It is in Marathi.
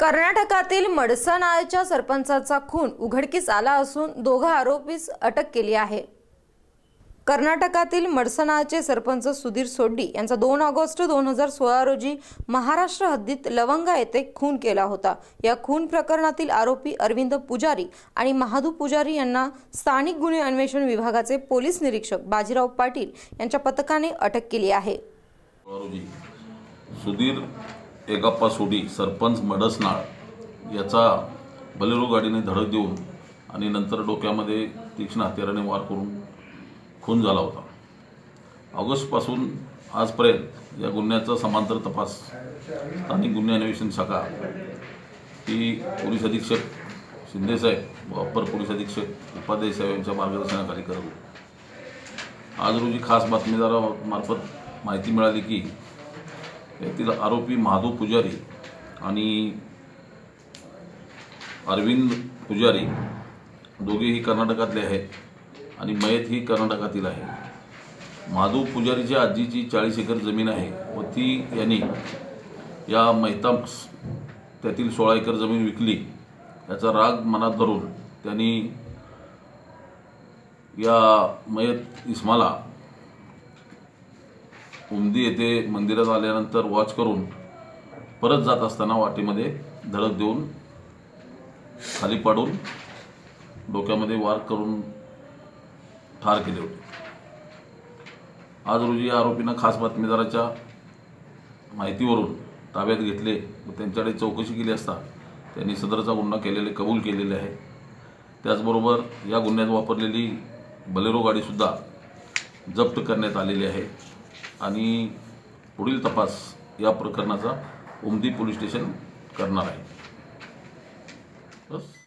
कर्नाटकातील मडसनाळच्या सरपंचाचा खून उघडकीस आला असून दोघा आरोपीस अटक केली आहे. कर्नाटकातील मडसनाळचे सरपंच सुधीर सोड्डी यांचा दोन ऑगस्ट दोन हजार सोळा रोजी महाराष्ट्र हद्दीत लवंगा येथे खून केला होता. या खून प्रकरणातील आरोपी अरविंद पुजारी आणि महादू पुजारी यांना स्थानिक गुन्हे अन्वेषण विभागाचे पोलीस निरीक्षक बाजीराव पाटील यांच्या पथकाने अटक केली आहे. सुधीर एकाप्पा सोडी सरपंच मडसनाळ याचा बलेरो गाडीने धडक देऊन आणि नंतर डोक्यामध्ये तीक्ष्ण हत्याराने वार करून खून झाला होता. ऑगस्टपासून आजपर्यंत या गुन्ह्याचा समांतर तपास स्थानिक गुन्हे अन्वेषण शाखा ही पोलीस अधीक्षक शिंदेसाहेब व अप्पर पोलीस अधीक्षक उपाध्याय साहेब यांच्या मार्गदर्शनाखाली करत होते. आज रोजी खास बातमीदारामार्फत माहिती मिळाली की यातील आरोपी माधव पुजारी आणि अरविंद पुजारी दोघेही कर्नाटकातले आहेत आणि मयत ही कर्नाटकातील आहे. माधव पुजारीची आजीची चाळीस एकर जमीन आहे व ती यांनी या मैता त्यातील सोळा एकर जमीन विकली. याचा राग मनात धरून त्यांनी या मयत इस्माला उमदी येथे मंदिरात आल्यानंतर वॉच करून परत जात असताना वाटेमध्ये धडक देऊन खाली पाडून डोक्यामध्ये वार करून ठार केले होते. आज रोजी या आरोपींना खास बातमीदाराच्या माहितीवरून ताब्यात घेतले व त्यांच्याकडे चौकशी केली असता त्यांनी सदरचा गुन्हा केलेले कबूल केलेले आहे. त्याचबरोबर या गुन्ह्यात वापरलेली बलेरो गाडीसुद्धा जप्त करण्यात आलेली आहे. आणि पुढील तपास या प्रकरणाचा उमदी पोलीस स्टेशन करणार आहे. बस.